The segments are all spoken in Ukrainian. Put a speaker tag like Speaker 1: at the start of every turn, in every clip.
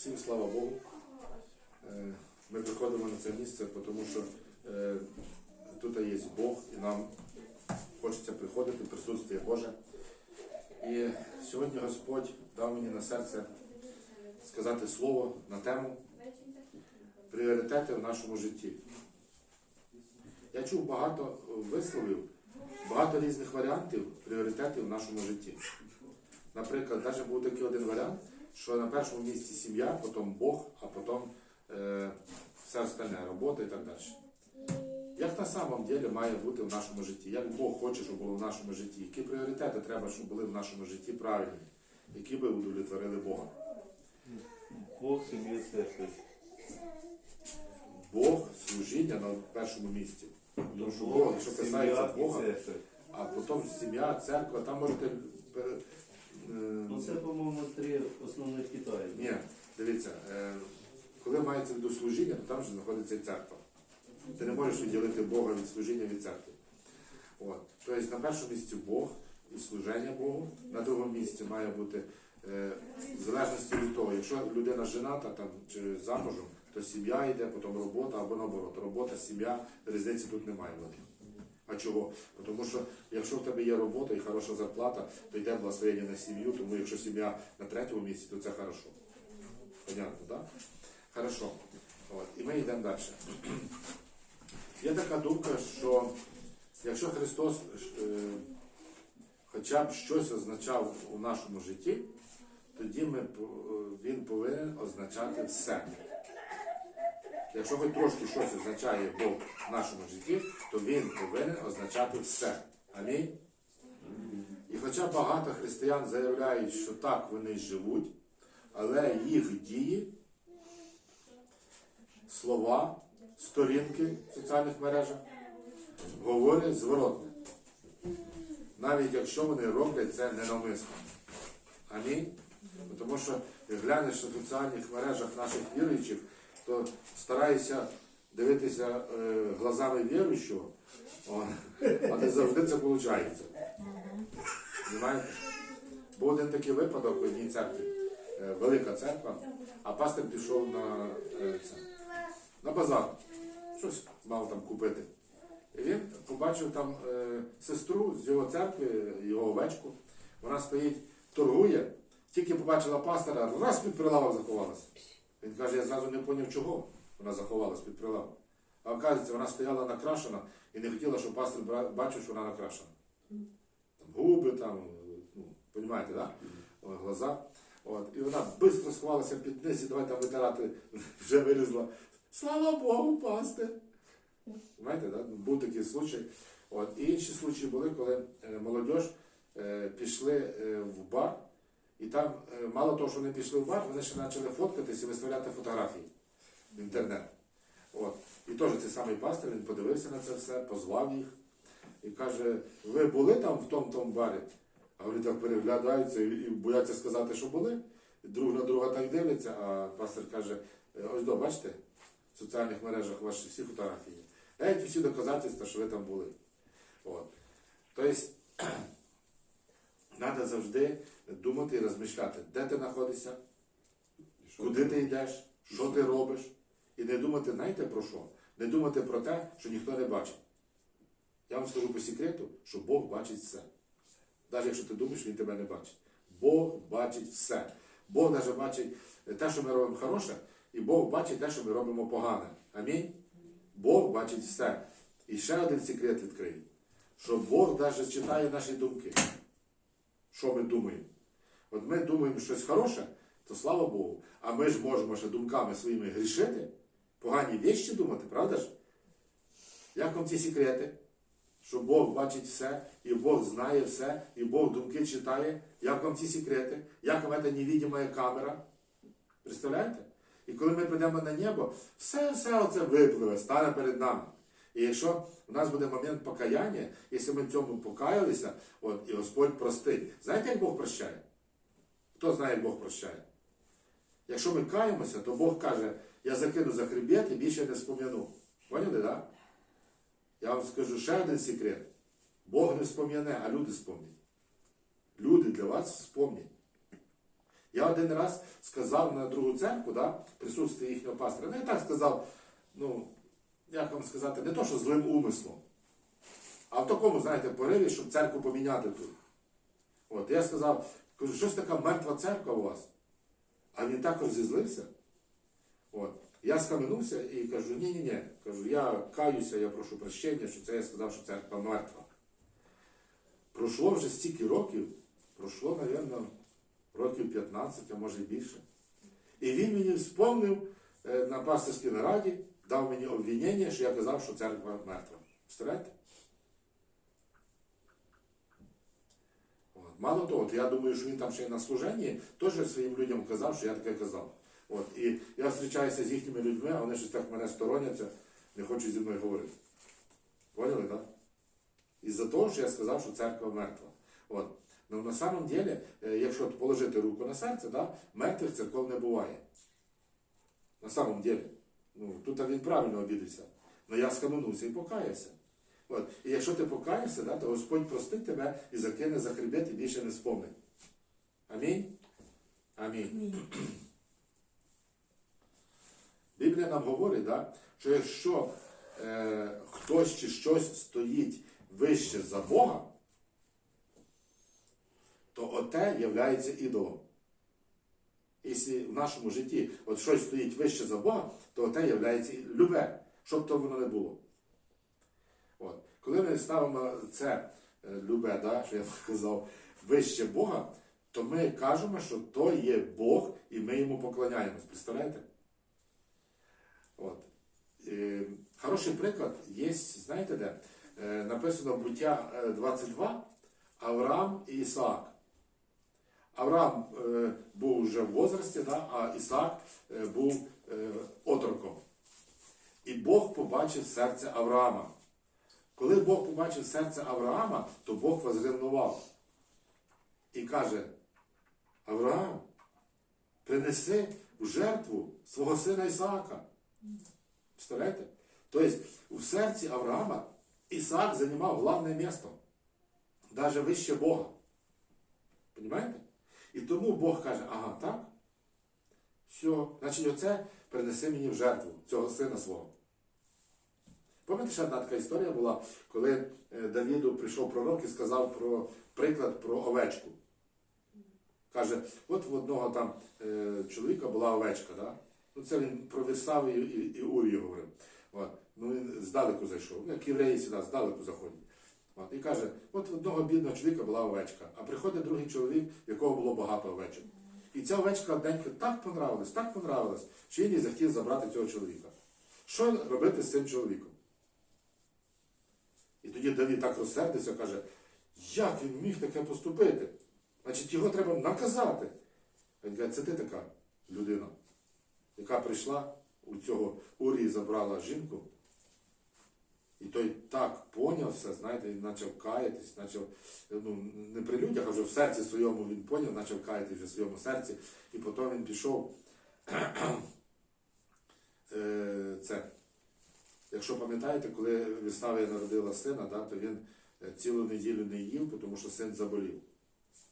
Speaker 1: Всім слава Богу. Е, Ми приходимо на це місце, тому що е, тут є Бог і нам хочеться приходити присутствие Боже. І сьогодні Господь дав мені на серце сказати слово на тему пріоритети в нашому житті. Я чув багато висловів, багато різних варіантів пріоритетів в нашому житті. Наприклад, навіть був такий один варіант, що на першому місці сім'я, потім Бог, а потім е, все остальне, робота і так далі. Як на самом деле має бути в нашому житті? Як Бог хоче, щоб було в нашому житті? Які пріоритети треба, щоб були в нашому житті правильні, які би удовлетворили Бога?
Speaker 2: Бог, сім'я, церква.
Speaker 1: Бог, служіння на першому місці. Тому що Бог,
Speaker 2: Бог,
Speaker 1: якщо касається Бога, а потім сім'я, церква, там можете.
Speaker 2: Ну це, по-моєму, три основних Китаїв.
Speaker 1: Ні, дивіться, е, коли мається виду служіння, то там же знаходиться і церква. Ти не можеш відділити Бога від служіння від церкви. От. Тобто на першому місці Бог і служення Богу, на другому місці має бути е, в залежності від того, якщо людина жената там, чи замужем, то сім'я йде, потім робота або наоборот. Робота, сім'я, різниці тут немає. А чого? Тому що якщо в тебе є робота і хороша зарплата, то йде благословення на сім'ю, тому якщо сім'я на третьому місці, то це хорошо. Понятно, так? Хорошо. От. І ми йдемо далі. Є така думка, що якщо Христос е, хоча б щось означав у нашому житті, тоді ми, е, Він повинен означати все. Якщо хоч трошки щось означає Бог в нашому житті, то Він повинен означати все. Амінь. І хоча багато християн заявляють, що так вони живуть, але їх дії, слова, сторінки в соціальних мережах говорять зворотне. Навіть якщо вони роблять це ненавмисно. Амінь. Тому що глянеш в соціальних мережах наших віруючих, то стараюся дивитися е, глазами віруючого, а не завжди це виходить. Понимаєте? Був один такий випадок в одній церкві, е, велика церква, а пастор пішов на, е, на базар, щось мав там купити. І він побачив там е, сестру з його церкви, його овечку. Вона стоїть, торгує, тільки побачила пастора, раз під прилавок заховалася. Він каже, я зразу не зрозумів, чого вона заховалась під прилавок. А оказується, вона стояла накрашена і не хотіла, щоб пастор бачив, що вона накрашена. Там губи, там, ну, розумієте, да? Глаза. От. І вона швидко сховалася під низ і давай там витирати, вже вилізла. Слава Богу, пастир! Знаєте, да? був такий случай. От. І інші случаї були, коли е, молодь е, пішли е, в бар, і там, е, мало того, що вони пішли в бар, вони ще почали фоткатись і виставляти фотографії в інтернет. От. І теж цей самий пастор, він подивився на це все, позвав їх і каже, ви були там в тому барі? А вони так переглядаються і, бояться сказати, що були. Друг на друга так дивляться, а пастор каже, «Е, ось до, бачите, в соціальних мережах ваші всі фотографії. Геть всі доказательства, що ви там були. От. Тобто, треба завжди думати і розмишляти, де ти знаходишся, куди ти йдеш, що ти робиш. І не думати, знаєте про що? Не думати про те, що ніхто не бачить. Я вам скажу по секрету, що Бог бачить все. Навіть якщо ти думаєш, він тебе не бачить. Бог бачить все. Бог навіть бачить те, що ми робимо хороше, і Бог бачить те, що ми робимо погане. Амінь. Бог бачить все. І ще один секрет відкрию, що Бог навіть читає наші думки. Що ми думаємо? От ми думаємо щось хороше, то слава Богу. А ми ж можемо ще думками своїми грішити, погані вещі думати, правда ж? Як вам ці секрети? Що Бог бачить все, і Бог знає все, і Бог думки читає. Як вам ці секрети? Як вам ця невидима камера? Представляєте? І коли ми прийдемо на небо, все, все оце випливе, стане перед нами. І якщо у нас буде момент покаяння, якщо ми в цьому покаялися, от, і Господь простить. Знаєте, як Бог прощає? Хто знає, як Бог прощає? Якщо ми каємося, то Бог каже, я закину за хребет і більше не спом'яну. Поняли, так? Да? Я вам скажу ще один секрет. Бог не спом'яне, а люди спомнять. Люди для вас спомнять. Я один раз сказав на другу церкву, да, в їхнього пастора, ну я так сказав, ну, як вам сказати, не то, що злим умислом, а в такому, знаєте, пориві, щоб церкву поміняти тут. От, я сказав, кажу, щось така мертва церква у вас. А він також зізлився. От. Я схаменувся і кажу, ні-ні-ні. Кажу, я каюся, я прошу прощення, що це я сказав, що церква мертва. Пройшло вже стільки років, пройшло, мабуть, років 15, а може і більше. І він мені вспомнив е, на пасторській нараді, дав мені обвинення, що я казав, що церква мертва. Представляєте? От. Мало того, от я думаю, що він там ще й на служенні теж своїм людям казав, що я таке казав. От. І я зустрічаюся з їхніми людьми, а вони щось так мене стороняться, не хочуть зі мною говорити. Поняли, так? Із-за того, що я сказав, що церква мертва. От. Ну, на самом деле, якщо положити руку на серце, да, мертвих церков не буває. На самом деле. Ну, тут він правильно обідався. Але я схаменувся і покаявся. От. І якщо ти покаєшся, да, то Господь простить тебе і закине за хребет і більше не спомнить. Амінь? Амінь. Біблія нам говорить, да, що якщо е, хтось чи щось стоїть вище за Бога, то оте являється ідолом. Якщо в нашому житті от щось стоїть вище за Бога, то являється і- любе, щоб то воно не було. От. Коли ми ставимо це е, любе, да, що я казав, вище Бога, то ми кажемо, що то є Бог, і ми йому поклоняємось. Представляєте? От. Е, хороший приклад є, знаєте де? Е, написано буття е, 22 Авраам і Ісаак. Авраам е, був вже в возрасті, а Ісаак е, був е, отроком. І Бог побачив серце Авраама. Коли Бог побачив серце Авраама, то Бог возревнував. І каже: Авраам, принеси в жертву свого сина Ісаака. Представляєте? Тобто в серці Авраама Ісаак займав головне місце, навіть вище Бога. Понимаєте? І тому Бог каже, ага, так? Все, значить, оце принеси мені в жертву цього сина свого. Пам'ятаєте, ще одна така історія була, коли е, Давіду прийшов пророк і сказав про приклад про овечку. Каже, от в одного там е, чоловіка була овечка, да? ну це він про Вірсавію і, і Урію говорив. От. Ну він здалеку зайшов, як євреї сюди здалеку заходять. І каже, от в одного бідного чоловіка була овечка, а приходить другий чоловік, в якого було багато овечок. І ця овечка одненька так понравилась, так понравилась, що він і захотів забрати цього чоловіка. Що робити з цим чоловіком? І тоді Давід так розсердився, каже, як він міг таке поступити? Значить, його треба наказати. Він каже, це ти така людина, яка прийшла у цього Урії забрала жінку. І той так поняв все, знаєте, він почав каятись, почав, ну, не при людях, а вже в серці своєму він поняв, почав каятись вже в своєму серці. І потім він пішов. е, це. Якщо пам'ятаєте, коли Віславія народила сина, да, то він е, цілу неділю не їв, тому що син заболів.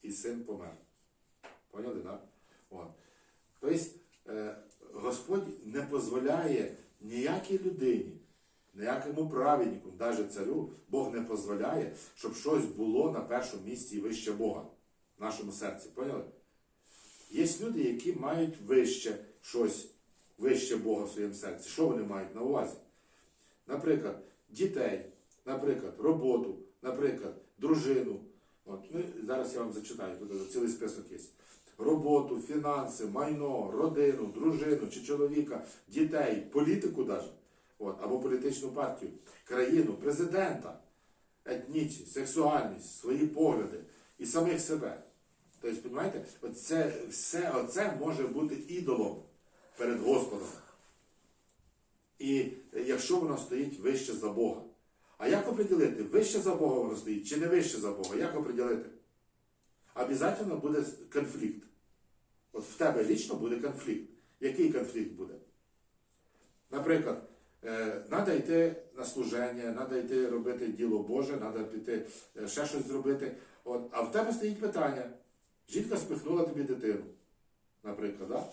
Speaker 1: І син помер. Поняли? Да? От. Тобто е, Господь не дозволяє ніякій людині, ніякому праведнику, навіть царю, Бог не дозволяє, щоб щось було на першому місці і вище Бога в нашому серці. Поняли? Є люди, які мають вище щось, вище Бога в своєму серці. Що вони мають на увазі? Наприклад, дітей, наприклад, роботу, наприклад, дружину. От, ну, зараз я вам зачитаю, тут цілий список є. Роботу, фінанси, майно, родину, дружину чи чоловіка, дітей, політику навіть, от, або політичну партію, країну, президента, етнічність, сексуальність, свої погляди і самих себе. Тобто, розумієте, оце, все оце може бути ідолом перед Господом. І якщо воно стоїть вище за Бога. А як оприділити, вище за Бога воно стоїть чи не вище за Бога? Як оприділити? Обязательно буде конфлікт. От в тебе лічно буде конфлікт. Який конфлікт буде? Наприклад, треба йти на служення, треба йти робити діло Боже, треба піти е, ще щось зробити. От, а в тебе стоїть питання. Жінка спихнула тобі дитину. наприклад, да?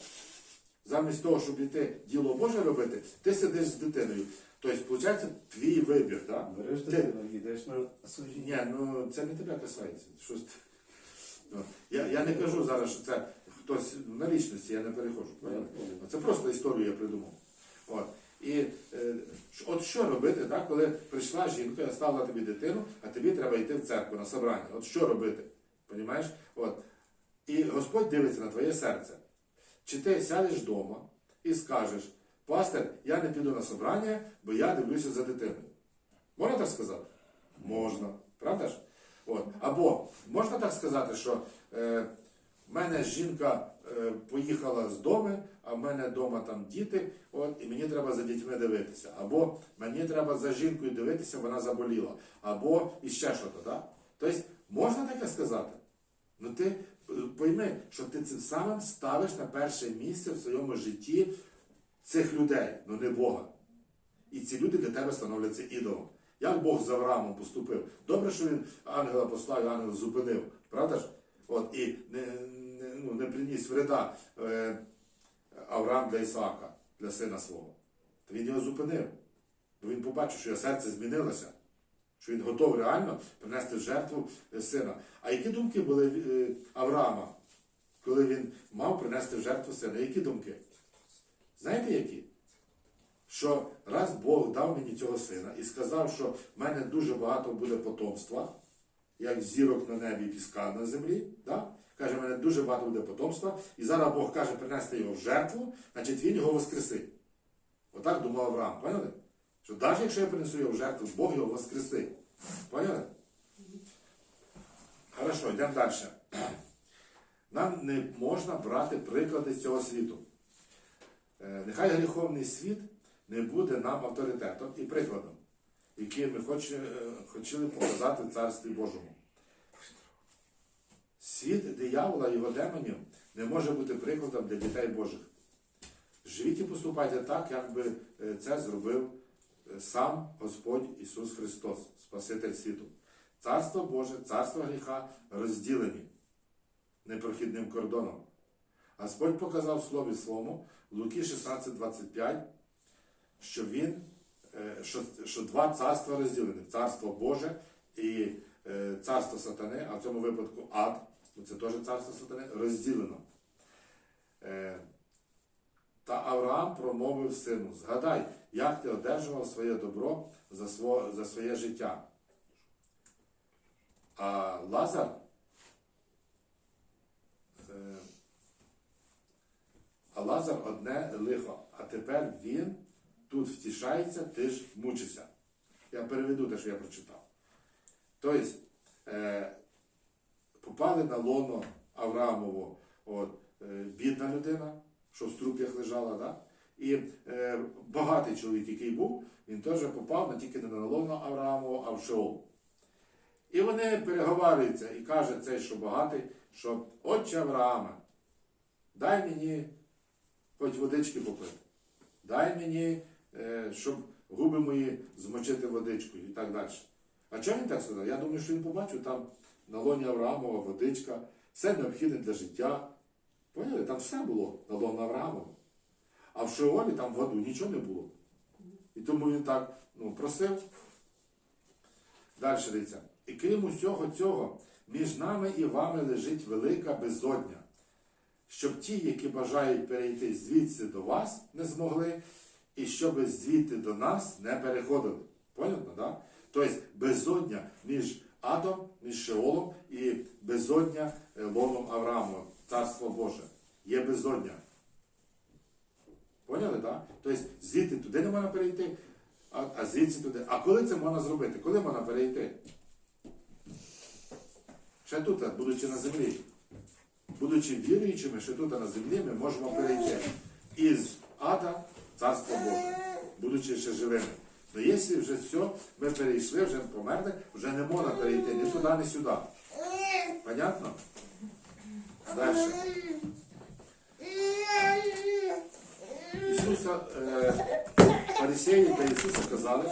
Speaker 1: замість того, щоб іти діло Боже робити, ти сидиш з дитиною. Тобто, виходить, твій вибір. Да?
Speaker 2: Береш
Speaker 1: Ти-
Speaker 2: дитину, йдеш на служіння.
Speaker 1: Ні, ну це не тебе касається. Щось... Ну, я, я не кажу зараз, що це хтось ну, на лічності, я не переходжу. правильно? Це просто історію я придумав. От. І е, от що робити, так, коли прийшла жінка, я ставила тобі дитину, а тобі треба йти в церкву на собрання. От що робити? Понімаєш? От. І Господь дивиться на твоє серце. Чи ти сядеш вдома і скажеш, пастор, я не піду на собрання, бо я дивлюся за дитиною. Можна так сказати? Можна. Правда ж? От. Або можна так сказати, що е, в мене жінка поїхала з дому, а в мене вдома там діти, от, і мені треба за дітьми дивитися. Або мені треба за жінкою дивитися, вона заболіла. Або іще щось. Да? Тобто, можна таке сказати? Ну ти е, пойми, що ти цим самим ставиш на перше місце в своєму житті цих людей, ну не Бога. І ці люди для тебе становляться ідолом. Як Бог з Авраамом поступив? Добре, що він ангела послав, і ангел зупинив, правда ж? От, і не, ну, не приніс вреда е, Авраам для Ісаака, для сина свого. То він його зупинив. Бо він побачив, що його серце змінилося, що він готовий реально принести жертву е, сина. А які думки були е, Авраама, коли він мав принести жертву сина? Які думки? Знаєте які? що раз Бог дав мені цього сина і сказав, що в мене дуже багато буде потомства, як зірок на небі і піска на землі. Да? Каже, в мене дуже багато буде потомства, і зараз Бог каже принести його в жертву, значить він його воскресить. Отак думав Авраам, поняли? Що навіть якщо я принесу його в жертву, Бог його воскресить. Поняли? Хорошо, йдемо далі. Нам не можна брати приклади з цього світу. Е, Нехай гріховний світ не буде нам авторитетом і прикладом, який ми хоч- е, хотіли показати в Царстві Божому. Світ диявола його демонів не може бути прикладом для дітей Божих. Живіть і поступайте так, як би е, це зробив е, сам Господь Ісус Христос, Спаситель світу. Царство Боже, царство гріха розділені непрохідним кордоном. Господь показав в Слові в Луки 16:25, що він, е, що, що два царства розділені: царство Боже і царство сатани, а в цьому випадку ад, це теж царство сатани, розділено. Е, Та Авраам промовив сину: Згадай, як ти одержував своє добро за, сво, за своє життя. А Лазар. е, а Лазар одне лихо, а тепер він тут втішається, ти ж мучишся. Я переведу те, що я прочитав. Тобто, е, попали на лоно Авраамово от, е, бідна людина, що в струп'ях лежала, да? і е, багатий чоловік, який був, він теж попав не тільки не на лоно Авраамово, а в Шеол. І вони переговарюються і каже цей, що багатий, що отче Авраама, дай мені хоч водички попити. Дай мені, е, щоб губи мої змочити водичкою і так далі. А чому він так сказав? Я думаю, що він побачив там на лоні Авраамова водичка, все необхідне для життя. Поняли? Там все було на лоні Авраамова. А в Шеолі там в аду нічого не було. І тому він так ну, просив. Далі дивіться. І крім усього цього, між нами і вами лежить велика безодня щоб ті, які бажають перейти звідси до вас, не змогли, і щоб звідти до нас не переходили. Понятно, да? Тобто безодня між Адом, між Шеолом і безодня е, лоном Авраамова, Царство Боже. Є безодня. Поняли, так? Тобто звідти туди не можна перейти, а, а звідси туди. А коли це можна зробити? Коли можна перейти? Ще тут, будучи на землі. Будучи віруючими, що тут на землі ми можемо перейти із ада царство Боже, будучи ще живими. Ну якщо вже все, ми перейшли, вже померли, вже не можна перейти ні туди, ні сюди. Понятно? Далі. Ісуса, е, фарисеї та Ісуса казали,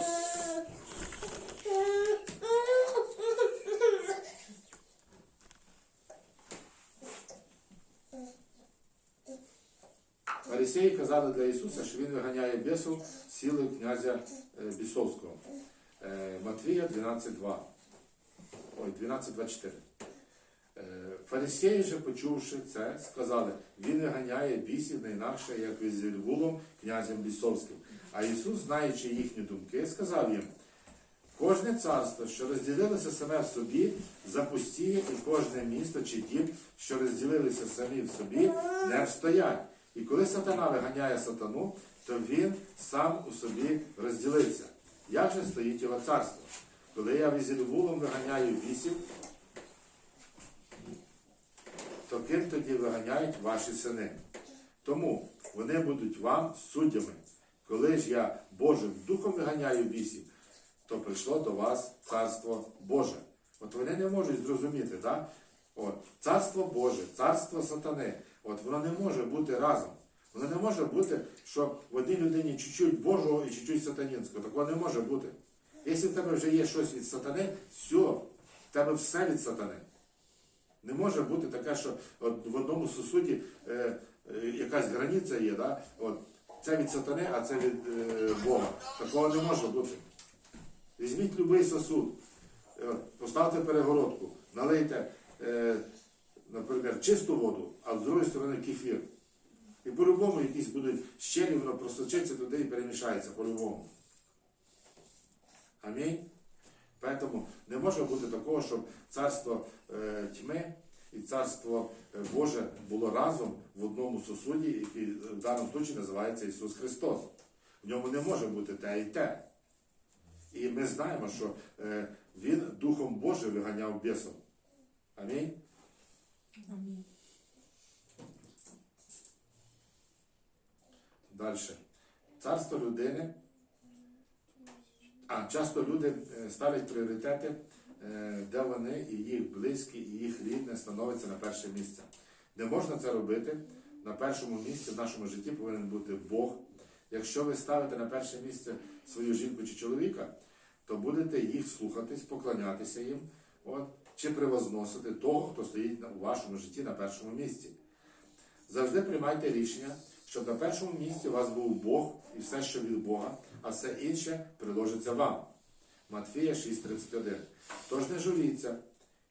Speaker 1: Фарисеї для Ісуса, що Він виганяє бісів сили князя е, Бісовського. Е, Матвія 12.2. Ой, 12.24. Е, Фарисеї же, почувши це, сказали, він виганяє бісів не інакше, як Візельвулом, князем Бісовським. А Ісус, знаючи їхні думки, сказав їм, кожне царство, що розділилося саме в собі, запустіє, і кожне місто чи дім, що розділилися самі в собі, не встоять. І коли сатана виганяє сатану, то він сам у собі розділився. Як же стоїть його царство? Коли я візельвулом виганяю бісів, то ким тоді виганяють ваші сини? Тому вони будуть вам суддями. Коли ж я Божим духом виганяю бісів, то прийшло до вас царство Боже. От вони не можуть зрозуміти, да? От, царство Боже, царство сатани, от воно не може бути разом. Воно не може бути, що в одній людині чуть-чуть Божого і чуть-чуть сатанінського. Такого не може бути. Якщо в тебе вже є щось від сатани, все, в тебе все від сатани. Не може бути таке, що от в одному сусуді е, е, якась границя є, да? от, це від сатани, а це від е, Бога. Такого не може бути. Візьміть будь-який сосуд, е, поставте перегородку, налийте, е, наприклад, чисту воду, а з другої сторони кефір. І по-любому якісь будуть щелі, воно просочиться туди і перемішається по-любому. Амінь. Поэтому не може бути такого, щоб царство е, тьми і царство е, Боже було разом в одному сосуді, який в даному случаї називається Ісус Христос. В ньому не може бути те і те. І ми знаємо, що е, Він Духом Божим виганяв бісом. Амінь.
Speaker 3: Амінь.
Speaker 1: Далі. Царство людини. А часто люди е, ставлять пріоритети, е, де вони і їх близькі, і їх рідне становиться на перше місце. Не можна це робити. На першому місці в нашому житті повинен бути Бог. Якщо ви ставите на перше місце свою жінку чи чоловіка, то будете їх слухатись, поклонятися їм, от, чи превозносити того, хто стоїть у вашому житті на першому місці. Завжди приймайте рішення, щоб на першому місці у вас був Бог і все, що від Бога, а все інше приложиться вам. Матфія 6:31. Тож не журіться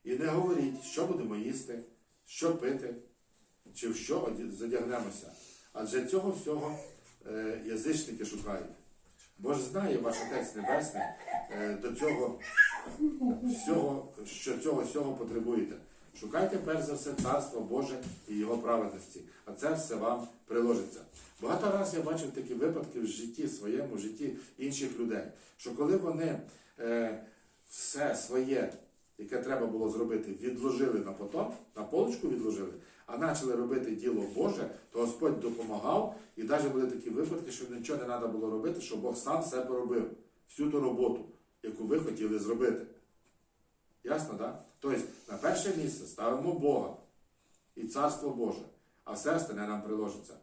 Speaker 1: і не говоріть, що будемо їсти, що пити, чи в що задягнемося. Адже цього всього е, язичники шукають. Бо ж знає ваш Отець Небесний е, до цього всього, що цього всього потребуєте. Шукайте перш за все царство Боже і Його праведності, а це все вам приложиться. Багато разів я бачив такі випадки в житті своєму, в житті інших людей, що коли вони е, все своє, яке треба було зробити, відложили на потом, на полочку відложили, а почали робити діло Боже, то Господь допомагав, і навіть були такі випадки, що нічого не треба було робити, що Бог сам все поробив, всю ту роботу, яку ви хотіли зробити. Ясно, так? Тобто на перше місце ставимо Бога і Царство Боже, а все остальне нам приложиться.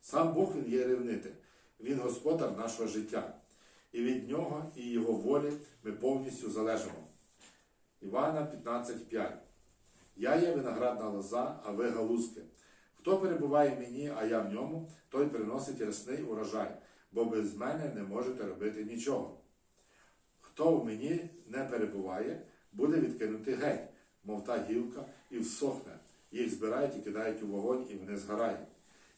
Speaker 1: Сам Бог Він є ревнитель, Він господар нашого життя. І від Нього і Його волі ми повністю залежимо. Івана 15,5. Я є виноградна лоза, а ви галузки. Хто перебуває в мені, а я в ньому, той приносить рясний урожай, бо без мене не можете робити нічого. Хто в мені не перебуває, буде відкинутий геть, мов та гілка, і всохне. Їх збирають і кидають у вогонь, і вони згорають.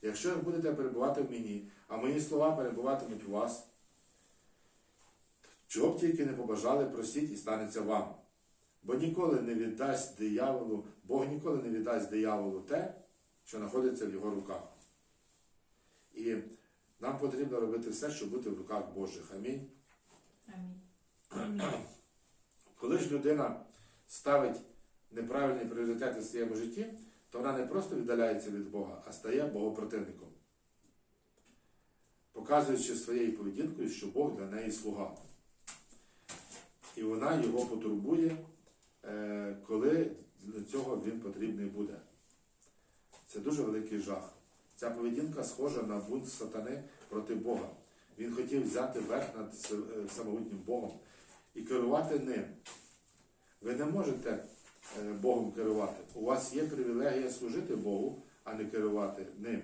Speaker 1: Якщо ви будете перебувати в мені, а мої слова перебуватимуть у вас, чого б тільки не побажали, просіть і станеться вам. Бо ніколи не віддасть дияволу, Бог ніколи не віддасть дияволу те, що знаходиться в його руках. І нам потрібно робити все, щоб бути в руках Божих. Амінь.
Speaker 3: Амінь.
Speaker 1: Коли ж людина ставить неправильні пріоритети в своєму житті, то вона не просто віддаляється від Бога, а стає богопротивником, показуючи своєю поведінкою, що Бог для неї слуга. І вона його потурбує, е, коли для цього він потрібний буде. Це дуже великий жах. Ця поведінка схожа на бунт сатани проти Бога. Він хотів взяти верх над е, самогутнім Богом і керувати ним. Ви не можете е, Богом керувати. У вас є привілегія служити Богу, а не керувати ним.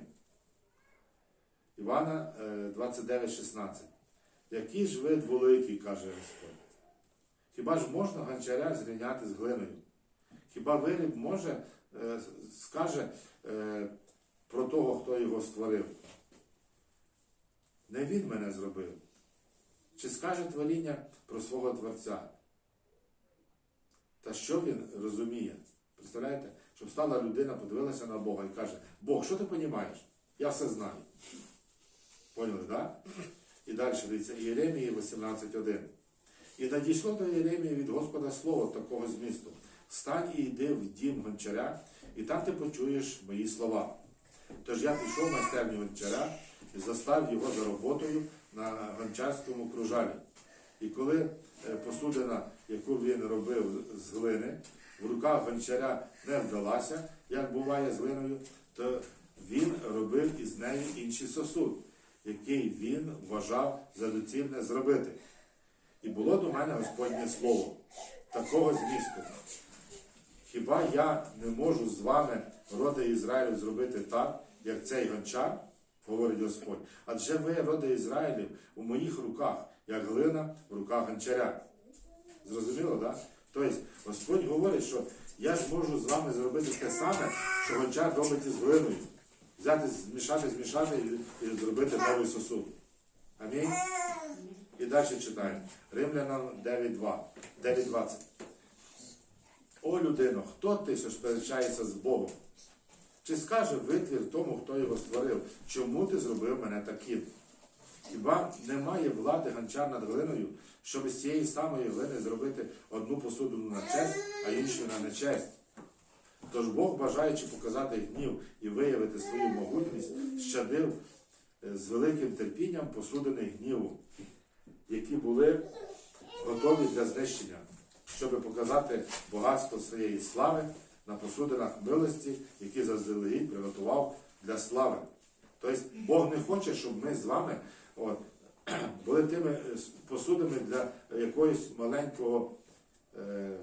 Speaker 1: Івана е, 29,16. Який ж вид великий, каже Господь. Хіба ж можна гончаря зрівняти з глиною? Хіба виріб може, е, скаже е, про того, хто його створив? Не він мене зробив. Чи скаже творіння про свого Творця? Та що він розуміє? Представляєте? Щоб стала людина, подивилася на Бога і каже, Бог, що ти розумієш? Я все знаю. Поняли, так? І далі дивіться, Єремії 18.1. І надійшло до Єремії від Господа слово такого змісту. Встань і йди в дім гончаря, і там ти почуєш мої слова. Тож я пішов майстерню гончаря і застав його за роботою на гончарському кружалі. І коли е, посудина, яку він робив з глини, в руках гончаря не вдалася, як буває з глиною, то він робив із нею інший сосуд, який він вважав за доцільне зробити. І було до мене Господнє слово, такого змісту. Хіба я не можу з вами, роди Ізраїлю, зробити так, як цей гончар, говорить Господь, адже ви, роди Ізраїлів, у моїх руках, як глина в руках гончаря. Зрозуміло, так? Тобто Господь говорить, що я ж можу з вами зробити те саме, що гончар робить із глиною. Взяти, змішати, змішати і, і зробити новий сосуд. Амінь. І далі читаємо. Римлянам 9.2. 9.20. О, людино, хто ти, що сперечаєшся з Богом? Чи скаже витвір тому, хто його створив, чому ти зробив мене таким? Хіба немає влади гончар над глиною, щоб з цієї самої глини зробити одну посудину на честь, а іншу на нечесть? Тож Бог, бажаючи показати гнів і виявити свою могутність, щадив е, з великим терпінням посудини гніву, які були готові для знищення, щоб показати багатство своєї слави на посудинах милості, які заздалегідь приготував для слави. Тобто Бог не хоче, щоб ми з вами от, були тими е, посудами для якогось маленького, е,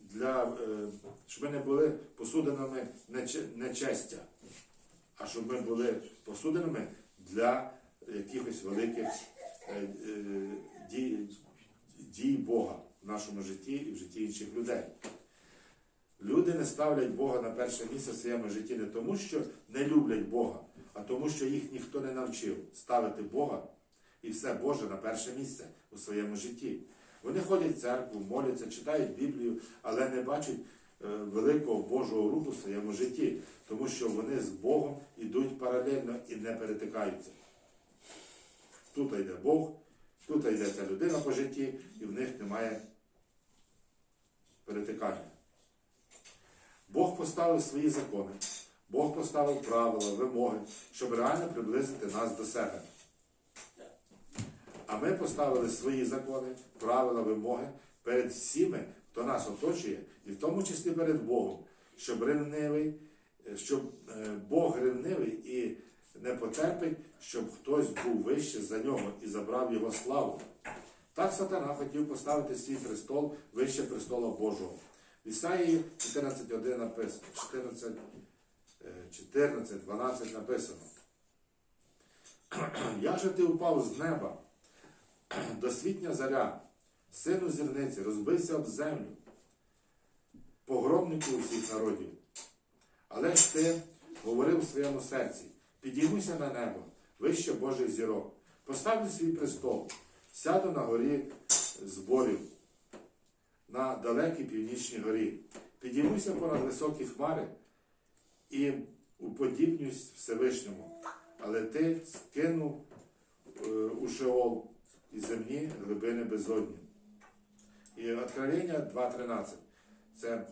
Speaker 1: для, е, щоб ми не були посудинами нечестя, а щоб ми були посудинами для якихось великих дій, дій Бога в нашому житті і в житті інших людей. Люди не ставлять Бога на перше місце в своєму житті не тому, що не люблять Бога, а тому, що їх ніхто не навчив ставити Бога і все Боже на перше місце у своєму житті. Вони ходять в церкву, моляться, читають Біблію, але не бачать е, великого Божого руху в своєму житті, тому що вони з Богом ідуть паралельно і не перетикаються. Тут йде Бог, тут йде ця людина по житті, і в них немає перетикання. Бог поставив свої закони, Бог поставив правила, вимоги, щоб реально приблизити нас до себе. А ми поставили свої закони, правила, вимоги перед всіми, хто нас оточує, і в тому числі перед Богом, щоб ревнивий, е, щоб е, Бог ревнивий і не потерпить, щоб хтось був вище за нього і забрав його славу. Так сатана хотів поставити свій престол вище престола Божого. В Ісаїї 14.1 написано, 14, е, 14, 12 написано. Як же ти упав з неба, досвітня заря, сину зірниці, розбився об землю, погробнику усіх народів. Але ж ти говорив у своєму серці, підіймуся на небо, вище Божих зірок, поставлю свій престол, сяду на горі зборів, на далекій північній горі, підіймуся понад високі хмари і уподібнюсь Всевишньому. Але ти скинув е, у Шеол і земні глибини безодні. І Откровення 2.13. Це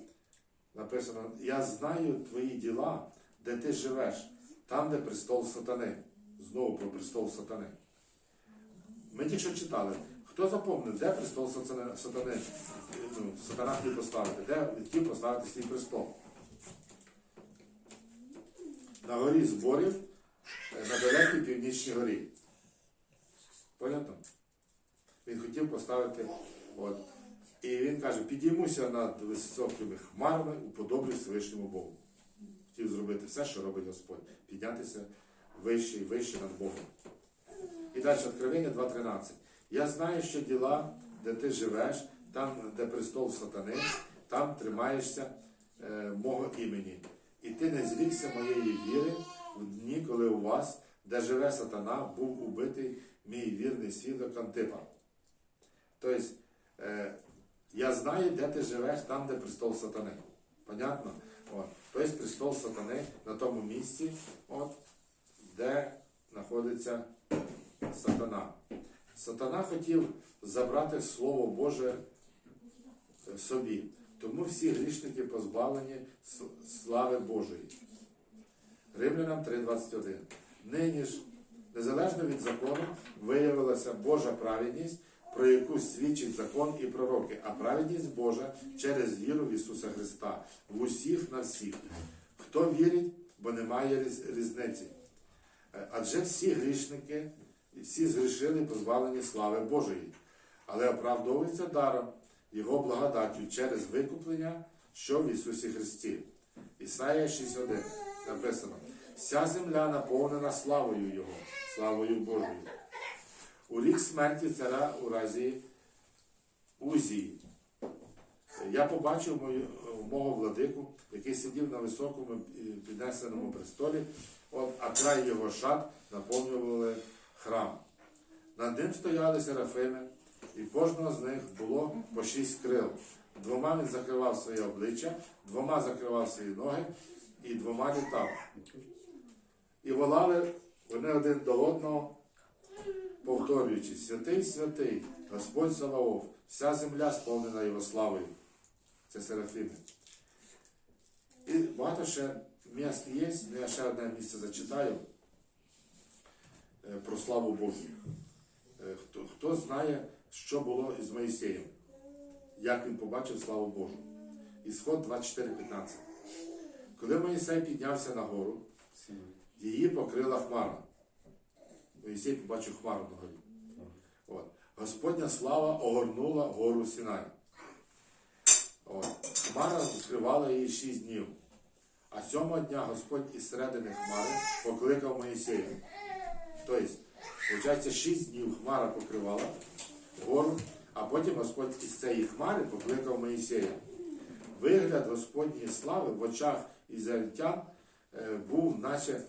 Speaker 1: написано: Я знаю твої діла, де ти живеш, там, де престол сатани. Знову про престол сатани. Ми тільки що читали. Хто запомнив, де престол сатани, ну, сатана хотів поставити? Де хотів поставити свій престол? На горі зборів, на далекій північній горі. Понятно? Він хотів поставити. От. І він каже, підіймуся над високими хмарами, уподоблюсь Всевишньому Богу. Хотів зробити все, що робить Господь. Піднятися вищий, вищий над Богом. І далі Откровення 2.13. Я знаю, що діла, де ти живеш, там, де престол сатани, там тримаєшся е, мого імені. І ти не зрікся моєї віри в дні, коли у вас, де живе сатана, був убитий мій вірний свідок Антипа. Тобто, е, я знаю, де ти живеш, там, де престол сатани. Понятно? Тобто престол сатани на тому місці, от, де знаходиться сатана. Сатана хотів забрати Слово Боже е, собі. Тому всі грішники позбавлені слави Божої. Римлянам 3.21. Нині ж, незалежно від закону, виявилася Божа праведність, про яку свідчить закон і пророки, а праведність Божа через віру в Ісуса Христа в усіх на всіх. Хто вірить, бо немає різниці. Е, Адже всі грішники, всі згрішили і позбавлені слави Божої, але оправдовуються даром Його благодаттю через викуплення, що в Ісусі Христі. Ісая 6.1 написано: вся земля наповнена славою Його, славою Божою. У рік смерті царя у разі Узії. Я побачив мого владику, який сидів на високому піднесеному престолі, а край його шат наповнювали храм. Над ним стояли серафими, і кожного з них було по шість крил. Двома він закривав своє обличчя, двома закривав свої ноги і двома літав. І волали вони один до одного, повторюючи, святий, святий, Господь Саваоф, вся земля сповнена його славою. Це Серафіми. І багато ще місць є, але я ще одне місце зачитаю про славу Божу. Е, Хто, хто знає, що було із Моїсеєм, як він побачив славу Божу. Ісход 24.15. Коли Моїсей піднявся на гору, її покрила хмара. Моїсей побачив хмару на горі. От. Господня слава огорнула гору Сінай. От. Хмара скривала її шість днів. А сьомого дня Господь із середини хмари покликав Моїсея. Тобто, виходить, шість днів хмара покривала гору, а потім Господь із цієї хмари покликав Моїсея. Вигляд Господньої слави в очах ізраїльтян е, був, наче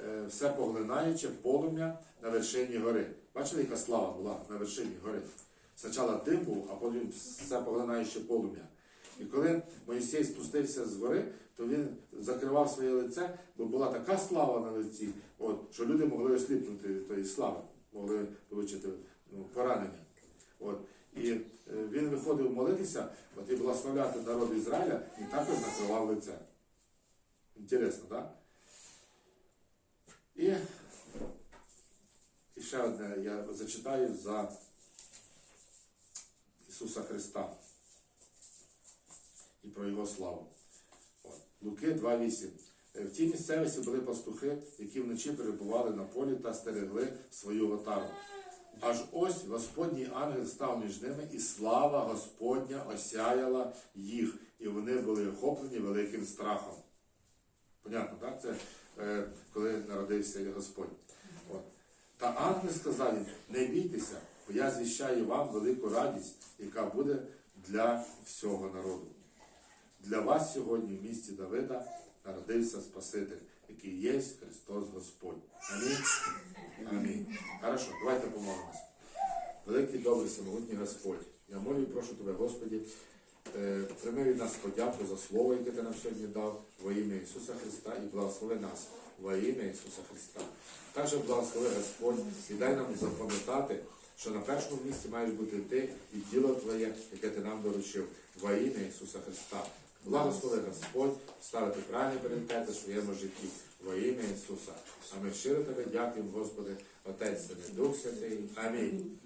Speaker 1: е, все поглинаюче полум'я на вершині гори. Бачили, яка слава була на вершині гори? Спочатку дим був, а потім все поглинаюче полум'я. І коли Моїсей спустився з гори, то він закривав своє лице, бо була така слава на лиці, от, що люди могли осліпнути тої слави, могли отримати ну, поранення. От. І е, він виходив молитися, от, і благословляти народ Ізраїля, і також накривав лице. Інтересно, так? І, і ще одне я зачитаю за Ісуса Христа і про Його славу. От. Луки 2.8. Е, В тій місцевості були пастухи, які вночі перебували на полі та стерегли свою отару. Аж ось Господній ангел став між ними, і слава Господня осяяла їх, і вони були охоплені великим страхом. Понятно, так? Це е, коли народився Господь. От. Та ангел сказав їм, не бійтеся, бо я звіщаю вам велику радість, яка буде для всього народу. Для вас сьогодні в місті Давида народився Спаситель, який є Христос Господь. Амінь. Амінь. Хорошо, давайте помолимося. Великий добрий самогутній Господь. Я молю і прошу тебе, Господі, е, прийми від нас подяку за слово, яке ти нам сьогодні дав во ім'я Ісуса Христа і благослови нас во ім'я Ісуса Христа. Також благослови Господь і дай нам запам'ятати, що на першому місці маєш бути ти і діло Твоє, яке ти нам доручив во ім'я Ісуса Христа. Благослови Господь, ставити правильні пріоритети в своєму житті во ім'я Ісуса. А ми щиро тебе дякуємо, Господи, Отець Святий, Дух Святий. Амінь.